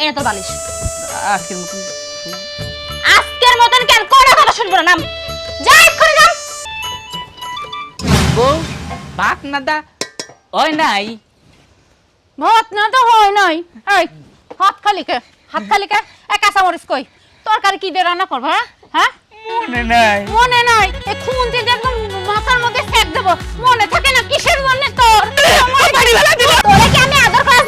এনে তোর বালিশ। আজকের মতন আজকের মতন কেন কোনো কথা শুনব না? নাম। যা এক্ষুনি নাম। বউ ভাত না দা ওই নাই? ভাত না তো হয় নাই। এই হাত খালি কে? হাত খালি কে? এক কাঁচা মরিচ কই? তরকারি কি দিয়ে রান্না করব হ্যাঁ? হ্যাঁ? মনে নাই। মনে নাই? এই খুন্তি দিয়ে একদম মাথার মধ্যে সেক দেবো। মনে থাকে না কিসের মনে তোর? তোরে কি আমি আদর করার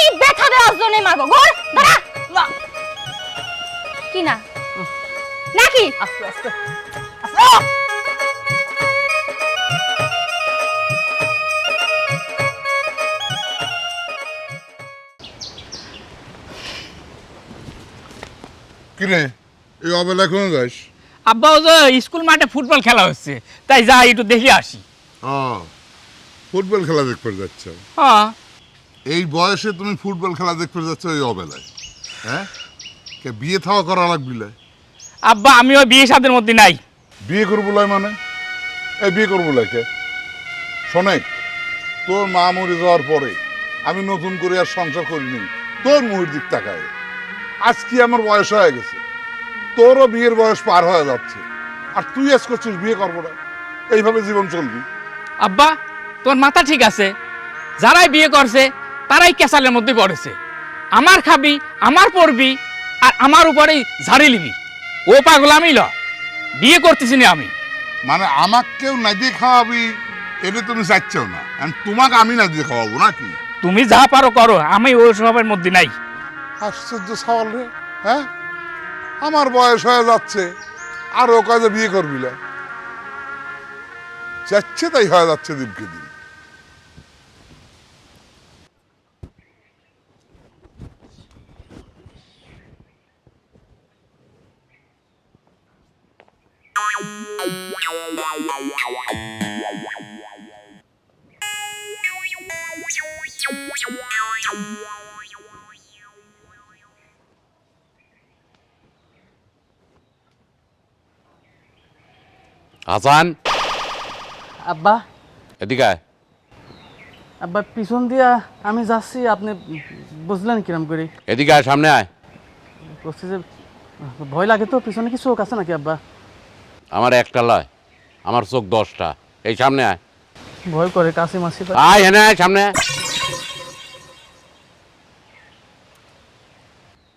আমি ব্যথা দেওয়ার জন্য মারবো? ঘর দাঁড়া। কি না নাকি? আস্তে আস্তে। কিরে এই অবেলা কোনো যাস আব্বা ও যে স্কুল মাঠে ফুটবল খেলা হচ্ছে। তাই যাই একটু দেখে আসি। হ্যাঁ ফুটবল খেলা দেখতে যাচ্ছ? হ্যাঁ। এই বয়সে তুমি ফুটবল খেলা দেখতে যাচ্ছ এই অবেলায়। হ্যাঁ? কে বিয়ে থাওয়া করা লাগবিলে আব্বা আমি ওই বিয়ে সাদের মধ্যে নাই। বিয়ে করব লাই মানে? এই বিয়ে করব লাই কে? শোনেক তোর মা মরে যাওয়ার পরে আমি নতুন করে আর সংসার করিনি। তোর মুহির দিক তাকায়। আজ কি আমার বয়স হয়ে গেছে। তোরও বিয়ের বয়স পার হয়ে যাচ্ছে। আর তুই আজ করছিস বিয়ে করব না এইভাবে জীবন চলবি। আব্বা তোর মাথা ঠিক আছে। যারাই বিয়ে করছে তারাই কেসালের মধ্যে পড়েছে। আমার খাবি আমার পড়বি আর আমার উপরেই ঝাড়ি লিবি ও পাগল আমি ল বিয়ে করতেছি না আমি। মানে আমাকেও না দিয়ে খাওয়াবি এটা তুমি চাচ্ছেও না। আর তোমাকে আমি না দিয়ে খাওয়াবো নাকি? তুমি যা পারো করো আমি ওই সবের মধ্যে নাই। আশ্চর্য সওয়াল রে হ্যাঁ? আমার বয়স হয়ে যাচ্ছে আরও কাজে বিয়ে করবি না যাচ্ছে তাই হয়ে যাচ্ছে দিনকে দিন। হাসান? আব্বা। এদিকে আয়। আব্বা পিছন দিয়া আমি যাচ্ছি আপনি বুঝলেন কিরম করে। এদিকে আয় সামনে আয়। যে ভয় লাগে তো পিছনে কি চোখ আছে নাকি আব্বা? আমার একটা লয় আমার চোখ দশটা। এই সামনে আয়। ভয় করে কাছে মাসি আয় এনে আয় সামনে।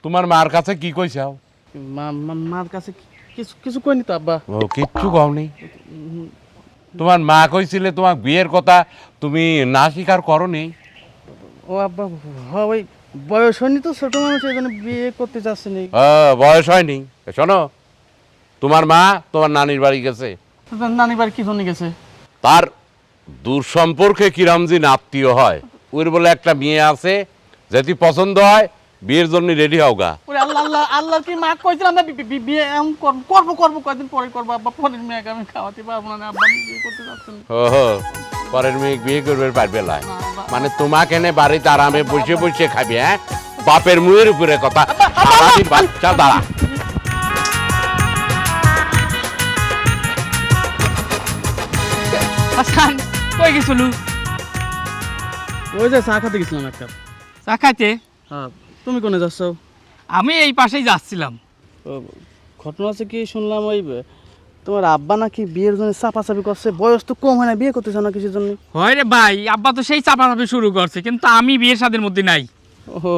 তোমার মার কাছে কি কইছাও মার কাছে কিছু কিছু কইনি তো আব্বা? ও কিচ্ছু কওনি তোমার মা কইছিলে তোমার বিয়ের কথা তুমি না স্বীকার করনি ও আব্বা ওই বয়স হয়নি তো ছোট মানুষ এই জন্য বিয়ে করতে চাচ্ছে নি। ও, বয়স হয়নি। শোনো তোমার মা তোমার নানির বাড়ি গেছে। নানি বাড়ি কি জন্য গেছে? তার দূর সম্পর্কে কিরামজিন আত্মীয় হয়। ওর বলে একটা মেয়ে আছে যদি পছন্দ হয় বিয়ের জন্য রেডি হও গা। আল্লাহ আল্লাহ আল্লাহ কি মা কইছিলাম না বি- বি- বিয়ে এমন কর- করব করব কয়দিন পরে করব? আব্বা পরের মেয়েকে আমি খাওয়াতে পারব না আব্বা বিয়ে করতে চাচ্ছি না। ও হো, পরের মেয়ে বিয়ে করবে পারবে লাই মানে তোমাকে এনে বাড়িতে আরামে বসে বসে খাবি হ্যাঁ? বাপের মুয়ের উপরে কথা। বাচ্চা দাঁড়া। হাসান কই গেছিলু? ওই যে চা খাতে গেছিলাম একটা। চা খাইতে? হ্যাঁ তুমি কোনে যাচ্ছ? আমি এই পাশেই যাচ্ছিলাম। ঘটনা হচ্ছে কি শুনলাম ওই তোমার আব্বা নাকি বিয়ের জন্য চাপাচাপি করছে বয়স তো কম হয় না বিয়ে করতেছে না কিছুর জন্য? হয় রে ভাই আব্বা তো সেই চাপাচাপি শুরু করছে কিন্তু আমি বিয়ের সাদের মধ্যে নাই। ও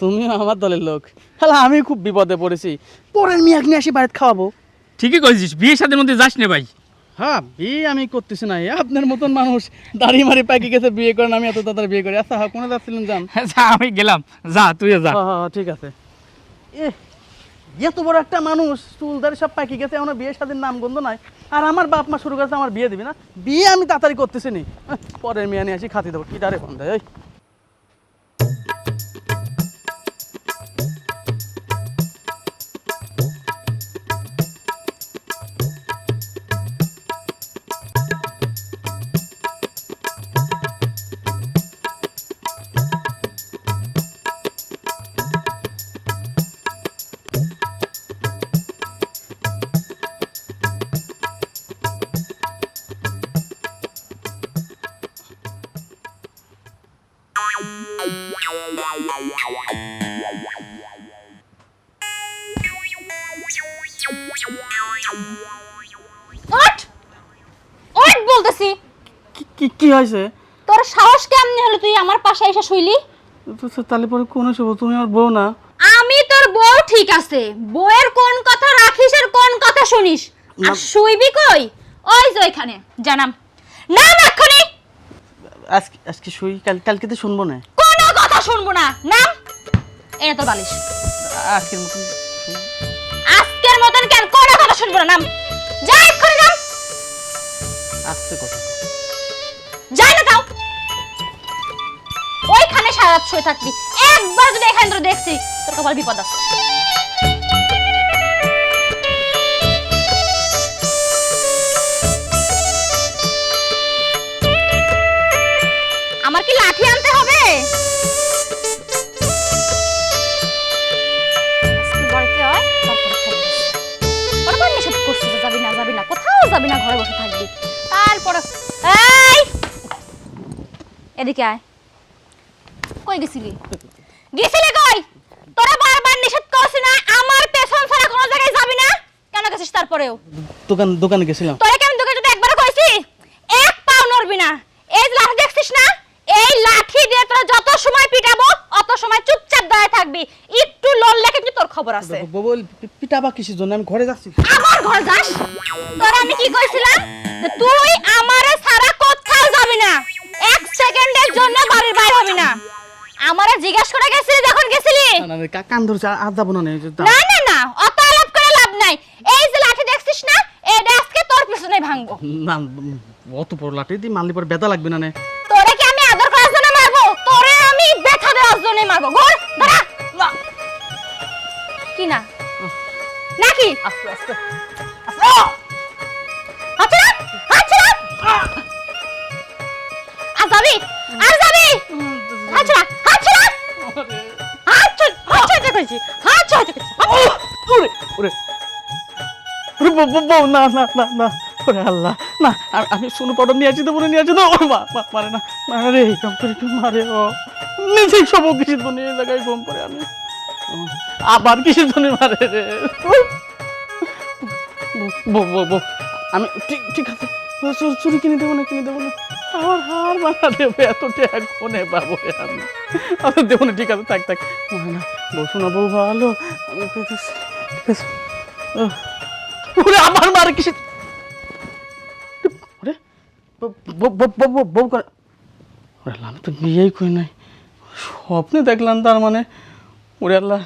তুমিও আমার দলের লোক। হ্যাঁ আমি খুব বিপদে পড়েছি। পরের মেয়ে নিয়ে আসি বাড়িতে খাওয়াবো। ঠিকই করেছিস বিয়ের সাদের মধ্যে যাস না ভাই। হ্যাঁ বিয়ে আমি করতেছি না। আপনার মতন মানুষ দাড়ি মারি পাকি গেছে বিয়ে করেন আমি এত তাড়াতাড়ি বিয়ে করি। আচ্ছা হ্যাঁ কোনে যাচ্ছিলেন যান। যা আমি গেলাম। যা তুই যা। হ্যাঁ হ্যাঁ হ্যাঁ, ঠিক আছে। এ এত বড় একটা মানুষ চুল দাড়ি সব পাকি গেছে এখনও বিয়ে স্বাধীন নাম গন্ধ নাই। আর আমার বাপ মা শুরু করেছে আমার বিয়ে দিবি না? বিয়ে আমি তাড়াতাড়ি করতেছি নি। পরের মেয়ে নিয়ে আসি খাতি দেবো। কি ডারে ফোন দেয় কি- হয়েছে? তোর সাহস কেমনে হলো তুই আমার পাশে এসে শুইলি? তো- তো তাহলে পরে কোন শুভ? তুমি আমার বউ না। আমি তোর বউ ঠিক আছে। বউয়ের কোন কথা রাখিস আর কোন কথা শুনিস? আর শুইবি কই? ওই যে ওইখানে জানাম। নাম এক্ষুনি। আজকে আজকে শুই কাল কালকে তো শুনব না। কোনো কথা শুনব না নাম? এটা তোর বালিশ। আজকের মতন। আজকের মতন কেন কোনো কথা শুনব না নাম? যা এক্ষুনি নাম। আস্তে কথা সারা শুয়ে থাকবি। একবার যদি এখানে তোর দেখছি, তোর কপাল বিপদ আছে। আমার কি লাঠি আনতে হবে? কোথাও যাবি না, ঘরে বসে থাকবি। তারপরে এদিকে আয়। কই গেছিলি? গেছিলি কই? তোরা বারবার নিষেধ করছিস না আমার পেছন ছাড়া কোনো জায়গায় যাবি না? কেন গেছিস তারপরেও? দোকান দোকানে গেছিলাম। তোরা কেমন তোকে যদি একবার কইছি এক পাও নড়বি না। এই লাঠি দেখছিস না? এই লাঠি দিয়ে তোরা যত সময় পিটাবো অত সময় চুপচাপ দাঁড়ায় থাকবি। একটু লড়লে কিন্তু তোর খবর আছে। বউ পিঠা বা কিসের জন্য? আমি ঘরে যাচ্ছি। আমার ঘর যাস? তোরা আমি কি কইছিলাম? যে তুই আমারে ছাড়া কোথাও যাবি না। এক সেকেন্ডের জন্য বাড়ির বাইরে হবি না। আমারে জিজ্ঞাসা করে গেছিলি যখন গেছিলি? না, না, কান ধরছে আর- যাব না নে। না না অত আলাপ করে লাভ নাই। এই যে লাঠি দেখছিস না এটা আজকে তোর পিছনে ভাঙবো। না অত বড় লাঠি দিয়ে মারলে পরে ব্যথা লাগবে না নে। তোরে কি আমি আদর করার জন্য মারবো? তোরে আমি ব্যথা দেওয়ার জন্য মারবো। ঘর দাঁড়া। কি না? নাকি আস্তে আস্তে। আচ্ছা আচ্ছা আর যাবি? আর যাবি আমি- শুনো পাউডার নিয়ে আসি তো, বলে নিয়ে তো। মারে না, মারে করে মারে ও। নিজেই সব কিসের জন্য এই জায়গায় ঘুম পড়ে আমি। আবার কিসের জন্য মারে রে? বউ বউ বউ, আমি ঠিক ঠিক আছে। চুরি কিনে দেবো না, কিনে দেবো না। আমার হার মানা দেবে এত ট্যাগ কোনে পাবো আমি আমি। দেবো না ঠিক আছে, থাক থাক। না বউ শোনা বউ ভালো ওরে, আমার মার কিসে? ওরে, বউ- করে। ওরে, আল্লাহ, তো বিয়েই করি নাই। স্বপ্নে দেখলাম তার মানে। ওরে, আল্লাহ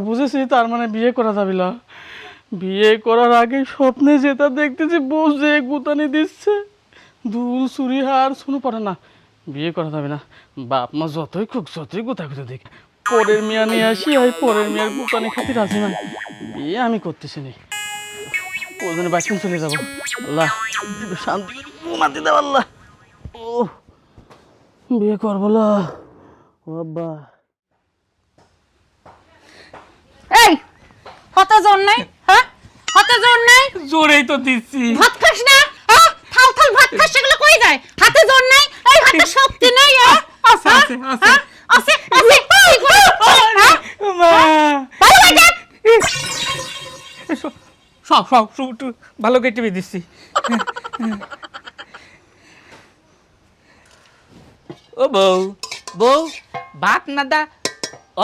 বুঝেছি, তার মানে বিয়ে করা যাবে না। বিয়ে করার আগে স্বপ্নে যেটা দেখতেছি, বউ যে গুতানি দিচ্ছে। দুল চুরি হার শুনো পারে না। বিয়ে করা যাবে না। বাপ মা যতই খুব যতই গুতা গুতা দেখ পরের মিয়া নিয়ে আসি আর পরের মিয়ার গুতানি খাতির আছে না। বিয়ে আমি করতেছি নি। ওজনে বাথরুম চলে যাব। আল্লাহ শান্তি ঘুমাতে দাও আল্লাহ। ও বিয়ে করব না ও আব্বা। এই হাতে জোর নাই? হ্যাঁ? হাতে জোর নাই? জোরেই তো দিচ্ছি। ভাত খাস না? হ্যাঁ থাল থাল ভাত খাস সেগুলো কই যায়? হাতে জোর নাই? এই হাতে শক্তি নাই হ্যাঁ আছে আছে আছে। হ্যাঁ? আছে আছে। কি হ্যাঁ? মা। ভালো লাগে সব সব সব একটু ভালো কেটে দিচ্ছি। ও বউ বউ ভাত না দা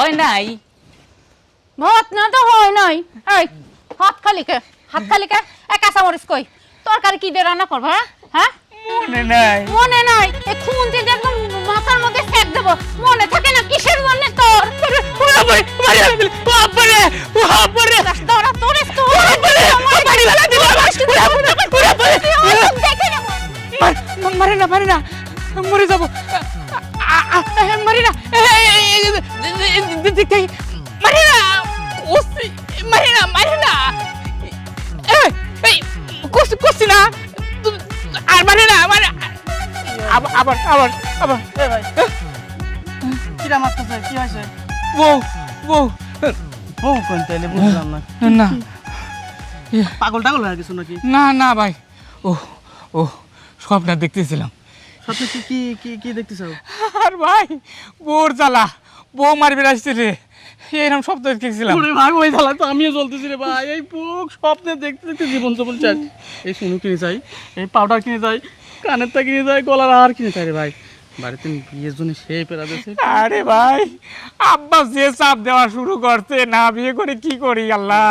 ওই নাই? ভাত না তো হয় নাই। এই হাত খালি কে হাত খালি কে এ কাঁচা মরিচ কই? তরকারি কি দিয়ে রান্না করব হ্যাঁ? হ্যাঁ? মনে নাই। মনে নাই। এই খুন যে একদম মাথার মধ্যে ফেক দেব। মনে থাকে না কিসের মনে তোর? তোর নেব। মারি না মারি না। মরে যাব। আবার আবার। এ ভাই। কিরা মারতেছে কি হয়েছে? বউ বউ। বউ কোন তাইলে বুঝলাম না। না। পাগল টাগল হয়ে গেছো নাকি? না না ভাই। ও ও স্বপ্ন দেখতেছিলাম। সত্যি কি কি কি কি দেখতেছো? আর ভাই বোর জ্বালা। বউ মারবে আসছে রে। এইরকম শব্দ দেখেছিলাম ওরে ভাই ওই ধালা তো আমিও চলতেছি রে ভাই। এই পোক স্বপ্নে দেখতে দেখতে জীবন যাপন চাই এই শুনু কিনে চাই এই পাউডার কিনে চাই কানেরটা কিনে যায় গলার আর কিনে ভাই? বাড়িতে বিয়ের জন্য সেই পেরা দিয়েছে। আরে ভাই আব্বা যে চাপ দেওয়া শুরু করছে না বিয়ে করে কি করি আল্লাহ?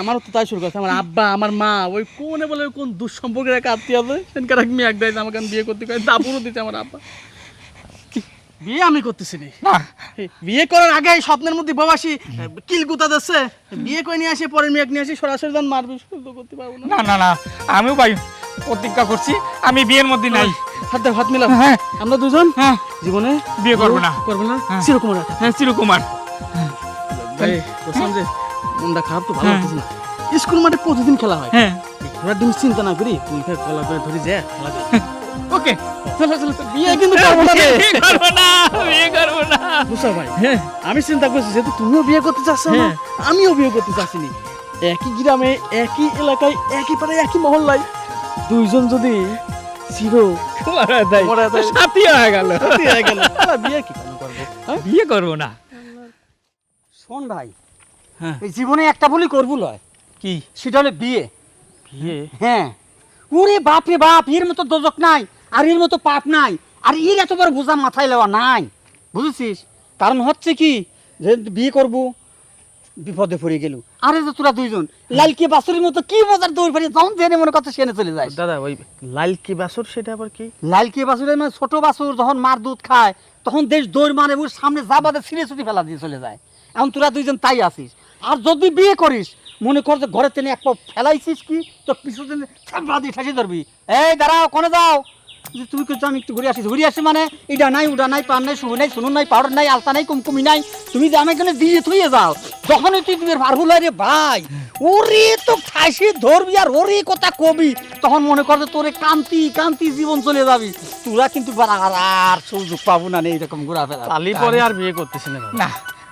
আমারও তো তাই শুরু করছে। আমার আব্বা আমার মা ওই কোনে বলে কোন দুঃসম্পর্কের এক আত্মীয় আছে? সেনকার এক মেয়ে এক দেয় আমাকে আমি বিয়ে করতে কয় দাপুরও দিতে আমার আব্বা। বিয়ে আমি করতেছি নি। না। বিয়ে করার আগে স্বপ্নের মধ্যে বাবাসি কিল গুতা দিচ্ছে। বিয়ে করে নিয়ে আসে পরের নিয়ে আসি সরাসরি মারবে করতে পারব না। না না না। আমিও ভাই প্রতিজ্ঞা করছি আমি বিয়ের মধ্যে নাই। হাত হাত মিলাও। হ্যাঁ। আমরা দুজন হ্যাঁ। জীবনে বিয়ে করব না। করব না। হ্যাঁ। হ্যাঁ চিরকুমার। ভাই বলছিলাম যে মনটা খারাপ তো ভালো হ্যাঁ। না। স্কুল মাঠে প্রতিদিন খেলা হয়। হ্যাঁ। ডিম চিন্তা না করি তুই কলা করে ধরি যা খেলা করি। ওকে চলো চলো বিয়ে কিন্তু করব না করব না বিয়ে করব না। বুঝছ ভাই হ্যাঁ আমি চিন্তা করছি যেহেতু তুমিও বিয়ে করতে চাচ্ছ না হ্যাঁ। আমিও বিয়ে করতে চাচ্ছিনি। একই গ্রামে একই এলাকায় একই পাড়ায় একই মহল্লায়। দুইজন যদি চির। সাথী হয়ে গেল। হয়ে গেল। বিয়ে কি করব? হ্যাঁ? বিয়ে করব না। শোন ভাই হ্যাঁ। এই জীবনে একটা বলি করব লয়। কি? সেটা হলো বিয়ে। বিয়ে? হ্যাঁ। ওরে বাপ রে বাপ এর মতো দোজক নাই। আর এর মতো পাপ নাই। আর এর এত বড় বোঝা মাথায় লেওয়া নাই। বুঝেছিস? কারণ হচ্ছে কি যে বিয়ে করব বিপদে পড়ে গেল। আরে যে তোরা দুইজন লালকে বাসুরের মতো কি মজার দৌড় পারি যখন জেনে মনে কথা সেনে চলে যায় দাদা ওই লাল কি বাসর সেটা আবার কি? লালকে বাসুরের মানে ছোট বাসুর যখন মার দুধ খায় তখন দেশ দৌড় মারে ওর সামনে যা বাদে ছিঁড়ে ছুটি ফেলা দিয়ে চলে যায়। এখন তোরা দুইজন তাই আছিস। আর যদি বিয়ে করিস মনে কর যে ঘরে টেনে এক পা ফেলাইছিস কি তো পিছু টেনে ছাপড়া দিয়ে ঠাসি ধরবি। এই দাঁড়াও কোনে যাও? তুমি কিন্তু আমি একটু ঘুরে আসি। ঘুরে আসি মানে এটা নাই ওটা নাই পান নাই শুভ নাই শুনুন নাই পাউডার নাই আলতা নাই কুমকুমি নাই। তুমি যে আমি এখানে দিয়ে থুয়ে যাও যখনই তুই তুমি পারভুল রে ভাই ওরে তো ঠাসি ধরবি আর ওরে কথা কবি তখন মনে কর যে তোরে কান্তি কান্তি জীবন চলে যাবি। তোরা কিন্তু আর সুযোগ পাবো না নেই এরকম ঘোরাফেরা। তালি পরে আর বিয়ে করতেছি না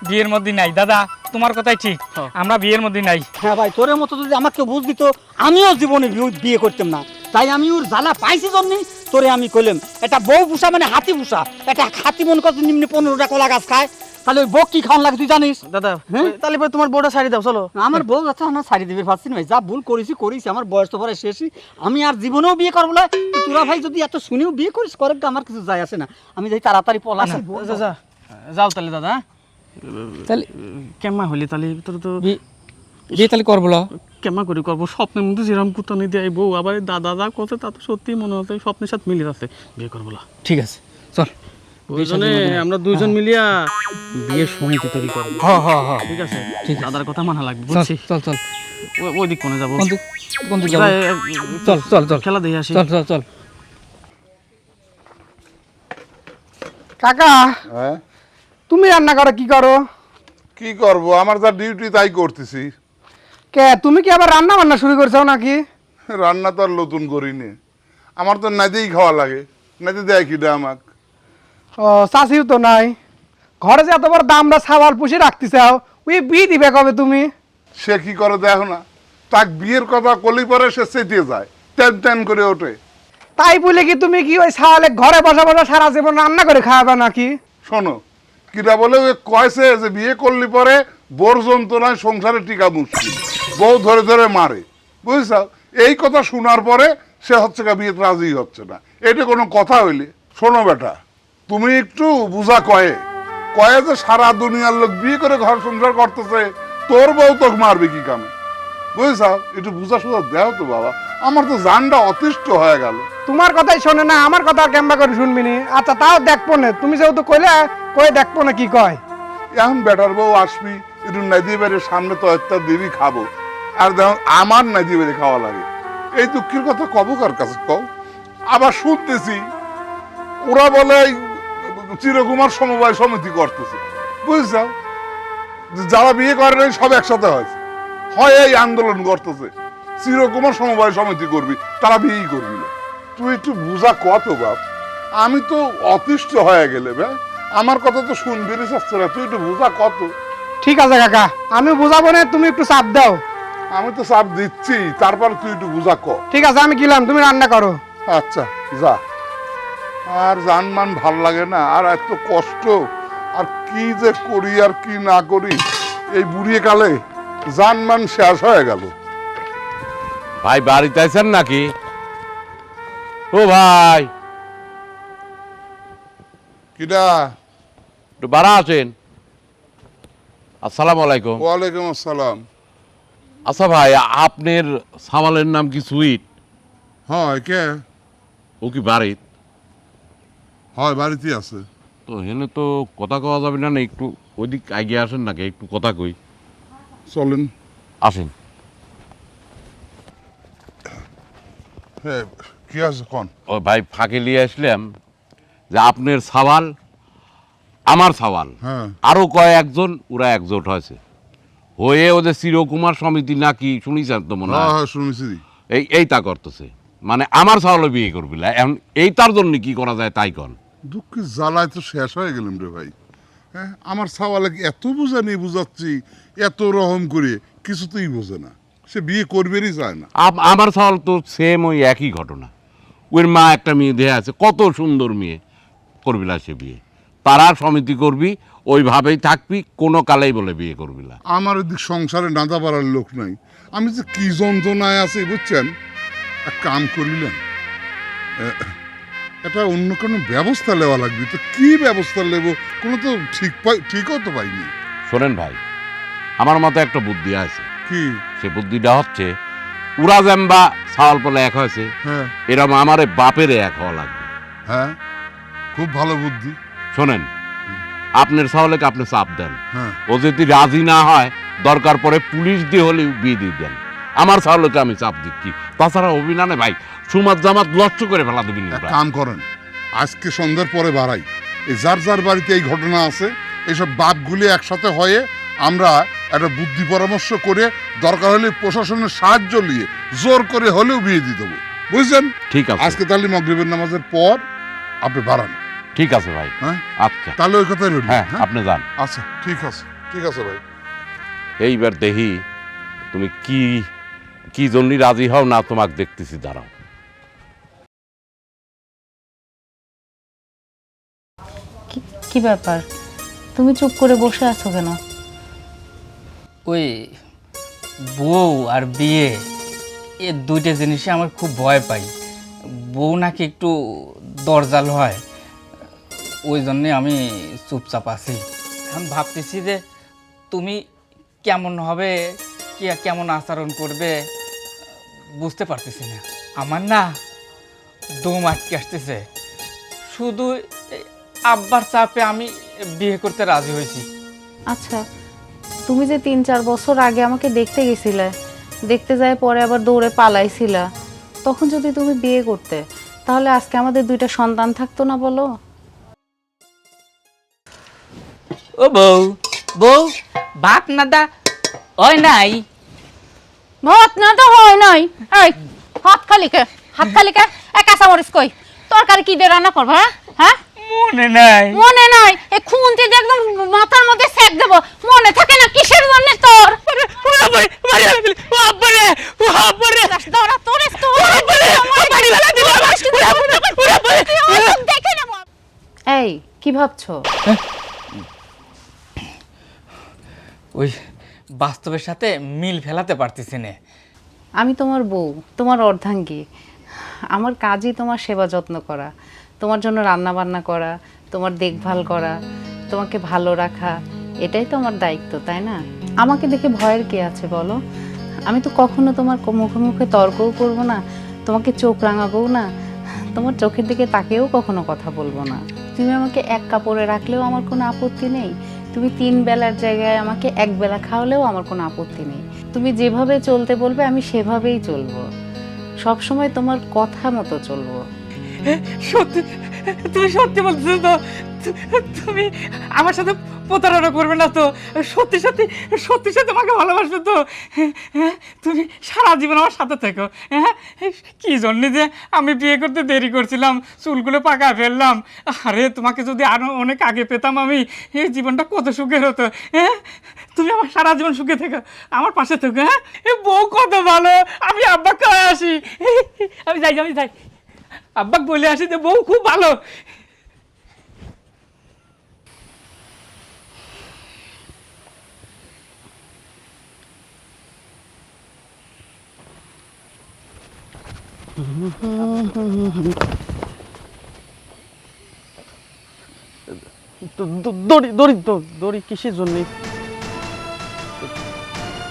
বিয়ের মধ্যে নাই। দাদা তোমার কথাই ঠিক। হ্যাঁ। আমরা বিয়ের মধ্যে নাই। হ্যাঁ ভাই তোর মতো যদি আমাকে বুঝ দিত আমিও জীবনে বিয়ে- বিয়ে করতাম না। তাই আমি ওর জ্বালা পাইছি জন্যে তোরে আমি কইলাম এটা বউ পুষা মানে হাতি পুষা। এটা হাতি মনে করছে নিম্নে পনেরোটা কলা গাছ খায়। তাহলে ওই বউ কি খাওয়ান লাগে তুই জানিস? দাদা হ্যাঁ? পরে তোমার বউটা শাড়ি দাও চলো। আমার বউ যাচ্ছে আমার সারি দিবে পারছি ভাই। যা ভুল করেছি করেছি আমার বয়স তো পরে শেষই। আমি আর জীবনেও বিয়ে করব না। তোরা ভাই যদি এত শুনেও বিয়ে করিস করে আমার কিছু যায় আসে না। আমি যাই তাড়াতাড়ি পলা। যাও। তাহলে দাদা তাহলে কেমা হইলে তাহলে? ভিতরে তো বিয়ে তাহলে করব কেমা করে করব? স্বপ্নের মধ্যে যেরকম কুতানি দেয় বউ আবার দাদা যা কথা তা তো সত্যি মনে হচ্ছে স্বপ্নের সাথে মিলে যাচ্ছে। বিয়ে করব ঠিক আছে চল। আমরা দুইজন মিলিয়া বিয়ের সমিতি তৈরি করব। ঠিক আছে? ঠিক দাদার কথা মানা লাগবে বুঝছি চল চল। ওই দিক কোনে যাব? কোন দিক যাব? চল চল চল। খেলা দেখে আসি। চল চল চল। কাকা! হ্যাঁ? তুমি রান্না করো কি করো? কি করব? আমার যা ডিউটি তাই করতেছি। কে তুমি কি আবার রান্না বান্না শুরু করছ নাকি? রান্না তো আর নতুন করিনি। আমার তো নাইতেই খাওয়া লাগে। নাইতে দেয় কিটা আমাক? ও চাষিও তো নাই। ঘরে যে এত বড় দামরা ছাওয়াল পুষে রাখতে চাও ওই বিয়ে দিবে কবে তুমি? সে কি করে দেখো না? তাক বিয়ের কথা কলি পরে সে চেতিয়ে যায়। টেন টেন করে ওঠে। তাই বলে কি তুমি কি ওই ছাওয়ালে ঘরে বসা বসা সারা জীবন রান্না করে খাওয়াবে নাকি? শোনো কিটা বলে কয়েছে যে বিয়ে করলি পরে বোর যন্ত্রণায় সংসারে টিকা মুশকিল। বউ ধরে ধরে মারে। বুঝেছ? এই কথা শোনার পরে সে হচ্ছে গা বিয়ে রাজি হচ্ছে না। এটা কোনো কথা হইলে? শোনো বেটা, তুমি একটু বুঝা কয়ে। কয়ে যে সারা দুনিয়ার লোক বিয়ে করে ঘর সংসার করতেছে, তোর বউ তোকে মারবে কি কামে? বুঝছ? একটু বুঝা সুঝা দেও তো বাবা। আমার তো জানটা অতিষ্ঠ হয়ে গেল। তোমার কথাই শোনে না আমার কথা কেমবা করে শুনবি নি? আচ্ছা তাও দেখব না। তুমি যেহেতু কইলে কয়ে দেখব না কি কয়। এখন বেটার বউ আসবি একটু নদী বেড়ে সামনে তো একটা দিবি খাব। আর দেখো আমার নদী বেড়ে খাওয়া লাগে। এই দুঃখের কথা কব কার কাছে কও? আবার শুনতেছি ওরা বলে চিরকুমার সমবায় সমিতি করতেছে। বুঝছ? যারা বিয়ে করে নাই সব একসাথে হয়েছে। হয় এই আন্দোলন করতেছে। চিরকুমার সমবায় সমিতি করবি তারা বিয়েই করবি না। তুই একটু বুঝা কত বাপ? আমি তো অতিষ্ঠ হয়ে গেলে বে। আমার কথা তো শুনবি না না? তুই একটু বুঝা কত? ঠিক আছে কাকা আমি বুঝাবো না তুমি একটু চাপ দাও। আমি তো চাপ দিচ্ছি তারপর তুই একটু বুঝা ক। ঠিক আছে আমি গেলাম তুমি রান্না করো। আচ্ছা যা। আর জানমান ভালো লাগে না আর এত কষ্ট আর কি যে করি আর কি না করি এই বুড়িয়ে কালে? জানমান শেষ হয়ে গেল। ভাই বাড়িতে আছেন নাকি? ও ভাই। কিডা? একটু বাড়া আছেন আসসালামু আলাইকুম। ওয়ালাইকুম আসসালাম। আচ্ছা ভাই আপনার সামালের নাম কি সুইট? হয় কে? ও কি বাড়িত হয় বাড়িতে আছে। তো হেনে তো কথা কওয়া যাবে না না একটু ওইদিক আগে আসেন নাকি একটু কথা কই। চলেন। আসেন। হ্যাঁ কি আছে কন? ও ভাই ফাঁকে নিয়ে আসলাম যে আপনার সওয়াল আমার সওয়াল। হ্যাঁ। আরও কয়েকজন ওরা একজোট হয়েছে। হয়ে ওদের চিরকুমার সমিতি নাকি শুনিছেন তো মনে হ্যাঁ? হয় হ্যাঁ শুনেছি। এই এই তা করতেছে। মানে আমার সওয়ালে বিয়ে করবি। এখন এই তার জন্য কি করা যায় তাই কন? দুঃখের জ্বালায় তো শেষ হয়ে গেলাম রে ভাই। হ্যাঁ? আমার সাওয়ালে এত বুঝানি বুঝাচ্ছি এত রহম করে কিছুতেই বোঝে না। সে বিয়ে করবেরই চায় না। আমার সওয়াল তো সেম ওই একই ঘটনা। ওর মা একটা মেয়ে দেয়া আছে কত সুন্দর মেয়ে করবি না সে বিয়ে। তারা সমিতি করবি ওইভাবেই থাকবি কোনো কালেই বলে বিয়ে করবি না। আমার এদিক সংসারে নাদা পাড়ার লোক নাই। আমি যে কি যন্ত্রণায় আছি বুঝছেন? এক কাম করিলেন। এটা অন্য কোনো ব্যবস্থা নেওয়া লাগবে। তো কি ব্যবস্থা নেব? কোনো তো ঠিক পাই ঠিকও তো পাইনি। শোনেন ভাই আমার মতে একটা বুদ্ধি আছে। কি? সে বুদ্ধিটা হচ্ছে উড়া জ্যাম্বা সাওয়াল পলে এক হয়েছে হ্যাঁ। এরম আমার বাপেরে এক হওয়া লাগবে। হ্যাঁ? খুব ভালো বুদ্ধি। শোনেন আপনার সাওয়ালেকে আপনি চাপ দেন। হ্যাঁ। ও যদি রাজি না হয় দরকার পরে পুলিশ দিয়ে হলেও বিয়ে দিয়ে দেন। আমার সাওয়ালকে আমি চাপ দিচ্ছি। তাছাড়া অভিনানে ভাই সুমাত জামাত লক্ষ করে ফেলা দেবেন কাম করেন আজকে সন্ধ্যার পরে বাড়াই। এই যার যার বাড়িতে এই ঘটনা আছে এইসব বাপগুলি একসাথে হয়ে আমরা একটা বুদ্ধি পরামর্শ করে দরকার হলে প্রশাসনের সাহায্য নিয়ে জোর করে হলেও বিয়ে দিয়ে দেবো। বুঝছেন? ঠিক আছে। আজকে তাহলে মগরিবের নামাজের পর আপনি বাড়ান। ঠিক আছে ভাই। হ্যাঁ? আচ্ছা। তাহলে ওই কথাই রইল। হ্যাঁ হ্যাঁ? আপনি যান। আচ্ছা ঠিক আছে ঠিক আছে ভাই। এইবার দেখি তুমি কি কি জন্য রাজি হও না তোমাকে দেখতেছি দাঁড়াও। কি- কি ব্যাপার? তুমি চুপ করে বসে আছো কেন? ওই বউ আর বিয়ে এ দুইটা জিনিসে আমার খুব ভয় পাই। বউ নাকি একটু দরজাল হয় ওই জন্যে আমি চুপচাপ আছি। এখন ভাবতেছি যে তুমি কেমন হবে কি কেমন আচরণ করবে বুঝতে পারতেছি না। আমার না দম আটকে আসতেছে। শুধু আব্বার চাপে আমি বিয়ে করতে রাজি হয়েছি। আচ্ছা তুমি যে তিন চার বছর আগে আমাকে দেখতে গেছিলে দেখতে যায় পরে আবার দৌড়ে পালাইছিলা তখন যদি তুমি বিয়ে করতে তাহলে আজকে আমাদের দুইটা সন্তান থাকতো না বলো? ও বউ বউ ভাত না দা ওই নাই। ভাত না তো হয় নাই। এই হাত খালিকে হাত খালিকে এক কাঁচা মরিচ কই। তরকারি কি দিয়ে রান্না করব হ্যাঁ? হ্যাঁ? মনে নাই। মনে নাই। এই খুন্তি দিয়ে একদম মাথার মধ্যে সেক দেবো মনে থাকে না কিসের জন্য তোর? এই কি ভাবছ? ওই বাস্তবের সাথে মিল ফেলাতে পারতেছি না। আমি তোমার বউ, তোমার অর্ধাঙ্গী। আমার কাজই তোমার সেবা যত্ন করা, তোমার জন্য রান্না বান্না করা, তোমার দেখভাল করা, তোমাকে ভালো রাখা, এটাই তো আমার দায়িত্ব, তাই না? আমাকে দেখে ভয়ের কে আছে বলো? আমি তো কখনো তোমার মুখে মুখে তর্কও করব না, তোমাকে চোখ রাঙাবও না, তোমার চোখের দিকে তাকেও কখনো কথা বলব না। তুমি আমাকে এক কাপড়ে রাখলেও আমার কোনো আপত্তি নেই। তুমি তিন বেলার জায়গায় আমাকে এক বেলা খাওয়ালেও আমার কোনো আপত্তি নেই। তুমি যেভাবে চলতে বলবে, আমি সেভাবেই চলবো। সবসময় তোমার কথা মতো চলবো। সত্যি? তুমি সত্যি বলছো তো, তুমি আমার সাথে প্রতারণা করবে না তো? সত্যি সত্যি সত্যি সত্যি তোমাকে ভালোবাসবে তো? হ্যাঁ তুমি সারা জীবন আমার সাথে থেকো। হ্যাঁ কী জন্যে যে আমি বিয়ে করতে দেরি করছিলাম, চুলগুলো পাকা ফেললাম। আরে, তোমাকে যদি আরও অনেক আগে পেতাম আমি, এই জীবনটা কত সুখের হতো। হ্যাঁ তুমি আমার সারা জীবন সুখে থেকো, আমার পাশে থেকো। হ্যাঁ বউ কত ভালো, আমি আব্বা খাওয়া আসি। আমি যাই আমি যাই। আব্বাক বলে আসি যে বউ খুব ভালো। কিসের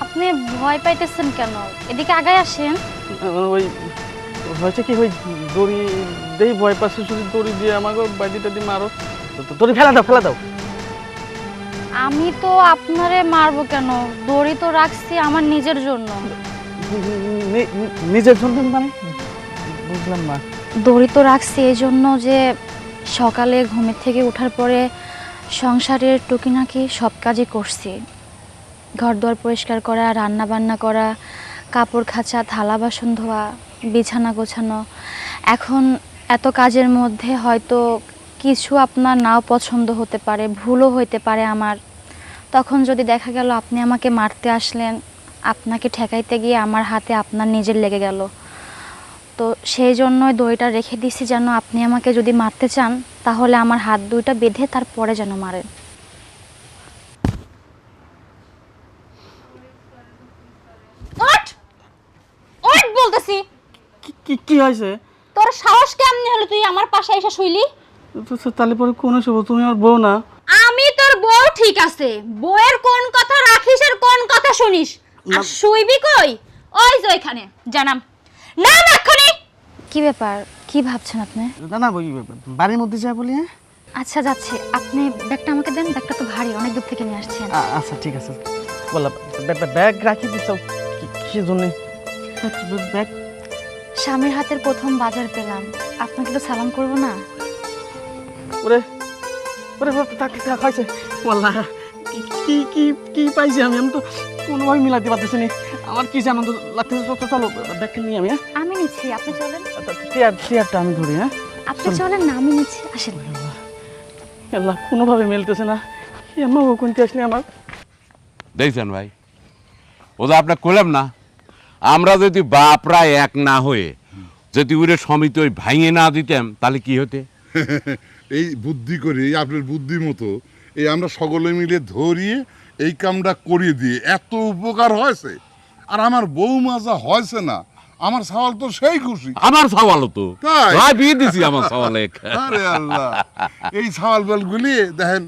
আপনি ভয় পাইতেছেন কেন? এদিকে আগায় আসেন। ওই হয়েছে কি ওই দড়ি দেই ভয় পাচ্ছে শুধু দড়ি দিয়ে আমাকে বাড়ি টাদি মারো। দড়ি ফেলা দাও ফেলা দাও। আমি তো আপনারে মারবো কেন? দড়ি তো রাখছি আমার নিজের জন্য। নিজের জন্য মানে? বুঝলাম না। দড়ি তো রাখছি এই জন্য যে সকালে ঘুমের থেকে ওঠার পরে সংসারের টুকিনাকি সব কাজই করছি। ঘর দুয়ার পরিষ্কার করা রান্না বান্না করা কাপড় খাঁচা থালা বাসন ধোয়া বিছানা গোছানো। এখন এত কাজের মধ্যে হয়তো কিছু আপনার নাও পছন্দ হতে পারে, ভুলও হইতে পারে আমার। তখন যদি দেখা গেল আপনি আমাকে মারতে আসলেন, আপনাকে ঠেকাইতে গিয়ে আমার হাতে আপনার নিজের লেগে গেল। তো সেই জন্যই দইটা রেখে দিছি যেন আপনি আমাকে যদি মারতে চান, তাহলে আমার হাত দুইটা বেঁধে তারপরে যেন মারেন। বলতেছি! কি- কি কি হয়েছে? তোর সাহস কেমনে হলো তুই আমার পাশে এসে শুইলি? তাহলে পরে কোন শুভ? তুমি আমার বউ না। আমি তোর বউ ঠিক আছে। বউয়ের কোন কথা রাখিস আর কোন কথা শুনিস? আর শুইবি কই? ওই যে ওইখানে। জানাম। নাম এক্ষুনি। কি ব্যাপার? কি ভাবছেন আপনি? না না ওই বাড়ির মধ্যে যা বলি হ্যাঁ? আচ্ছা যাচ্ছে। আপনি ব্যাগটা আমাকে দেন। ব্যাগটা তো ভারী অনেক দূর থেকে নিয়ে আসছেন। আচ্ছা ঠিক আছে। বললাম ব্যা- ব্যা- ব্যাগ রাখি দিচ্ছ? কিসের জন্য? ব্যাগ স্বামীর হাতের প্রথম বাজার পেলাম। আপনাকে তো সালাম করব না? ওরে ওরে বাপ, থাক থাক হয়েছে বললা কি কি কি কি পাইছি আমি? আমি তো কোনোভাবে মিলাতে পারতেছি না। আমার কি আনন্দ লাগতেছে চলো, চলো ব্যাগটা নিয়ে আমি হ্যাঁ? আমি নিচ্ছি আপনি চলেন। চেয়ার চেয়ারটা আমি ধরি হ্যাঁ? আপনি চলেন না আমি নিচ্ছি আসেন। আল্লাহ কোনোভাবে মিলতেছে না। এমন কোনটি আসলে আমার? দেখছেন ভাই ও তো আপনার করলাম না আমরা যদি বাপরা এক না হয়ে যদি উড়ে সমিতি ওই ভাঙিয়ে না দিতাম তাহলে কি হতে? এই বুদ্ধি করে এই আপনার বুদ্ধি মতো এই আমরা সকলে মিলে ধরিয়ে এই কামটা করিয়ে দিয়ে। এত উপকার হয়েছে আর আমার বউ মাজা হয়েছে না আমার সওয়াল তো সেই খুশি। আমার সওয়ালও তো। তাই? বিয়ে দিছি আমার সওয়ালে আরে আল্লাহ এই সওয়াল বেল গুলিয়ে দেখেন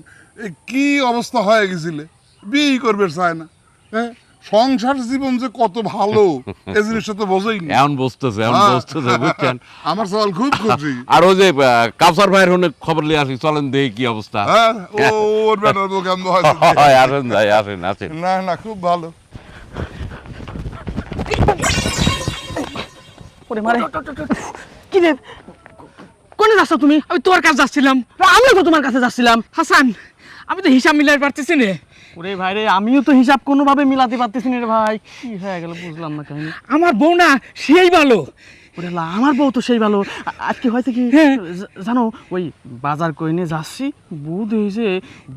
কি অবস্থা হয়ে গেছিল? বিয়ে করবে চায় না হ্যাঁ? সংসার জীবন যে কত ভালো এই জিনিসটা তো বোঝেইনি। এমন বসতেছে এমন হ্যাঁ। বসতেছে বুঝছেন? আমার সওয়াল খুব খুশি। আর ওই যে কাউসার ভাইয়ের হনে খবর নিয়ে আসি চলেন দেখি কি অবস্থা। হ্যাঁ ও ওর বেটার তো কেমন হয়, আসেন যাই আসেন আসেন। না না খুব ভালো। ওরে মারে। কি রে? কোনে যাচ্ছ তুমি? আমি তোর কাছে যাচ্ছিলাম। আমি তো তোমার কাছে যাচ্ছিলাম। হাসান আমি তো হিসাব মিলাই পারতেছি না। ওরে ভাই রে আমিও তো হিসাব কোনোভাবে মিলাতে পারতেছি না রে ভাই। কি হয়ে গেল বুঝলাম না কাহিনী। আমার বউ না সেই ভালো। ওরে আল্লাহ, আমার বউ তো সেই ভালো। আজকে হয়তো কি হ্যাঁ। জানো ওই বাজার করে নিয়ে যাচ্ছি বউ হয়েছে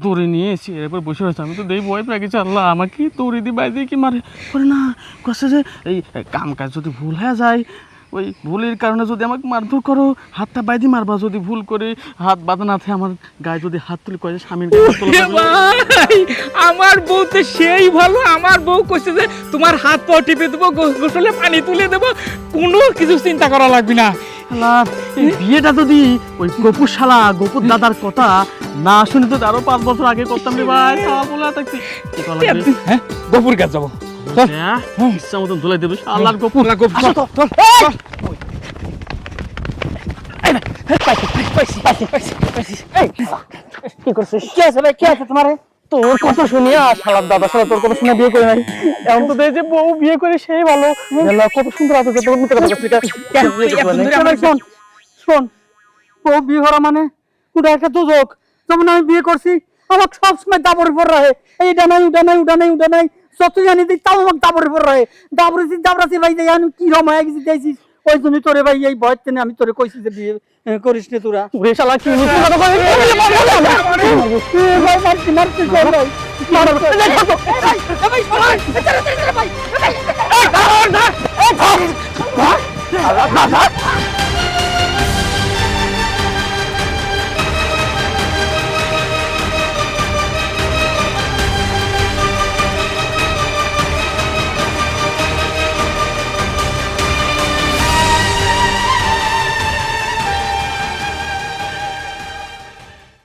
দৌড়ে নিয়ে এসে এরপর বসে রয়েছে। আমি তো দেই ভয় পেয়ে গেছি আল্লাহ আমাকে দৌড়ে দিয়ে বাইরে কি মারে। করে না কষ্ট যে এই কাম কাজ যদি ভুল হয়ে যায় ওই ভুলের কারণে যদি আমাকে মারধর করো হাতটা বাইদি মারবা। যদি ভুল করে হাত বাঁধা না থাকে আমার গায়ে যদি হাত তুলে কয়ে স্বামীর। ভাই আমার বউ তো সেই ভালো। আমার বউ কইছে যে তোমার হাত পা টিপে দেবো গোসলে পানি তুলে দেবো। কোনো কিছু চিন্তা করা লাগবে না। বিয়েটা যদি ওই গপুর শালা গপুর দাদার কথা না শুনে তো আরও পাঁচ বছর আগে করতাম রে ভাই। বলে থাকছি। হ্যাঁ গোপুর কাছে যাব। চল। হ্যাঁ, ইচ্ছা মতন ধুলাই দেবে আল্লাহর গোপুর আসো তো। চল, এই! চল। এই, কি করছিস কি আছে ভাই কি আছে তোমার তোর কথা শুনিয়া শালার দাদা শালা তোর কথা শুনে বিয়ে করে নাই এখন তো দেখে বউ বিয়ে করে সেই ভালো কত সুন্দর আছে তোর কথা শোন শোন বউ বিয়ে করা মানে ওটা একটা দুযোগ যেমন আমি বিয়ে করছি আমার সবসময় দাবর উপর রহে এইটা নাই ওটা নাই ওটা নাই ওটা নাই যত জানি দিই তাও আমার দাবর উপর রহে দাবরেছি দাবরাছি ভাই যাই আমি কি রম হয়ে গেছি দেখছিস ওই জন্য তোরে ভাই এই তেনে আমি তোরে কইছি যে বিয়ে এ, করিস নে তোরা ওরে শালা কি মিথ্যে কথা কই ভাই মারছি মারছি চল ভাই মারো দেখো তো ভাই ভাই ভাই ভাই ভাই